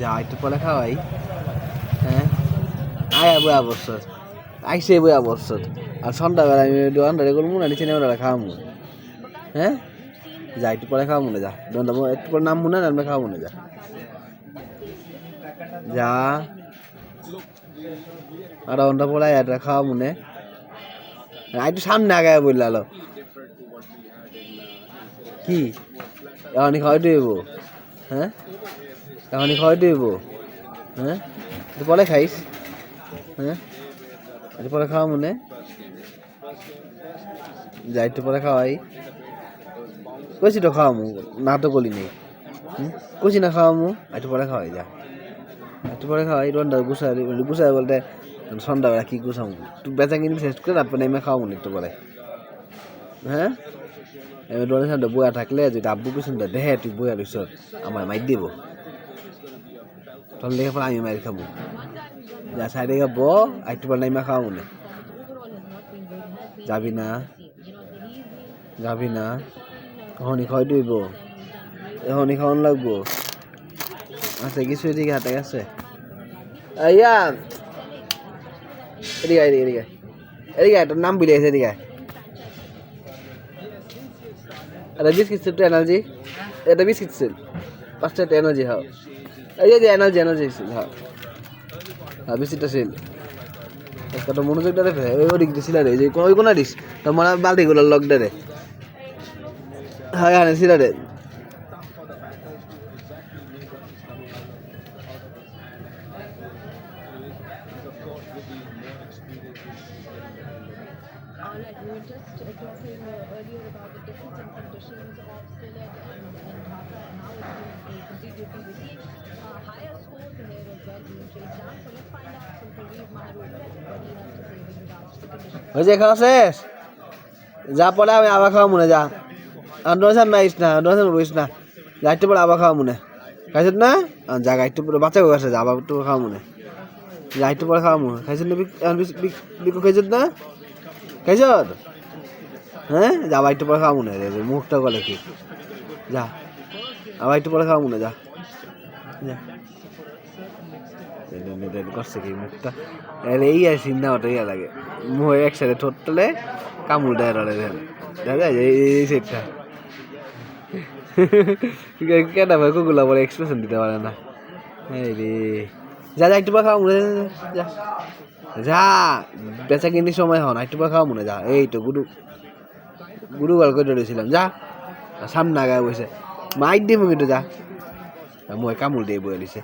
যা, একটু পরে খাওয়াই। হ্যাঁ? আয়া বয়া বসত। আইসে বয়া বসত। আর সন্ধ্যাবেলা আমি দোকানদারে করব না, নিচে নেমে খাওয়াবো হ্যাঁ? যা, একটু পরে খাওয়া মনে যা। দোকানটা একটু পরে নাম মনে না খাওয়া মনে যা। যা। আর ঘণ্টা পরে এটা খাওয়া মনে আর একটু সামনে আগে বললাম কি? এখনই খাওয়াই দেব? হ্যাঁ? এখনই খাওয়াই দেব। হ্যাঁ? পরে খাইস। হ্যাঁ? একটু পরে খাওয়া মনে। যা একটু পরে খাওয়াই। কইছি তো খাওয়ামু, না তো বলি নেই? কইছি না খাওয়ামু, একটু পরে খাওয়াই, যা। একটু পরে খাওয়াই রন্ডা গুছাই গুছাই বলতে, সন্ধ্যাবেলা কি গুছামু? তুই বেচা কিনি শেষ করে তারপরে নেমে খাওয়ামু একটু পরে। হ্যাঁ? সামনে বয়া থাকলে যদি আব্বু কিছু দেহে তুই বয়া রইছ আমার মাইর দিব। তখন দেখে আমি মাইর খাব। যা সাইডে গা ব একটু পরে নেমে খাওয়ামু না। যাবি না যাবি না। এখনই খাওয়াই দিব এখনই খাওয়ান লাগবো। আচ্ছা কিছু এদিকে হাতে গেছে? ইয়া এদিকে এদিকে এদিকে এদিকে তোর নাম ভুলে গেছে, এদিকে। এটা বিস্কিট ছিল এনার্জি এটা বিস্কিট ছিল পাঁচটা একটা এনার্জি হাও এই যে এনার্জি এনার্জি ছিল হাও হ্যাঁ বিস্কিটটা ছিল। একটা মনোযোগটা রেখে ওই ওদিক দিছিল রে, যে ওই কোনা দিস। তোর মনে বালতিগুলোর লক দে রে। হ্যাঁ হ্যাঁ ছিল রে। All right, we were just uh, talking uh, earlier about the difference in conditions of Sylhet and, and Dhaka and how it's been a complete different. We see uh, higher scores in there as well being chased down. So let's find out from Parveez Maharu what he has to say with regards to the conditions. ওই যে খাওয়া শেষ যা পরে আমি আবার খাওয়া মনে যা আর ডোসার নাইস না ডোসার বইস না গাইতে পরে আবার খাওয়া মনে খাইছত না যা গাইতে পরে বাচ্চা হয়ে গেছে যা আবার একটু খাওয়া মনে গাইতে পরে খাওয়া মনে খাইছত না বিক- খাইছত না খাইছত হ্যাঁ? যা আবার একটু পরে খাওয়া মনে রে, মুখটা গলে কি? যা আবার একটু পরে খাওয়া মনে যা যা। করছে কি মুখটা? এই আর চিন্তা ওটা ইয়া লাগে। মুখ একসাথে ঠোঁট তলে কামড় দেয় রড়ে দেন। এই সেটটা কেন ভাই কুকুলা বলে এক্সপ্রেশন দিতে পারে না? এই রে। যা যা, একটু পর খাওয়া মনে যা। যা, বেচা কিনতে সময় হন একটু পর খাওয়া মনে যা। এই তো গুরু গুরু গল করে ধরেছিলাম, যা। সামনে আগায় বসে। মাইক দিয়ে কিন্তু যা। মই কামুল দিয়ে বয়ে দিছে।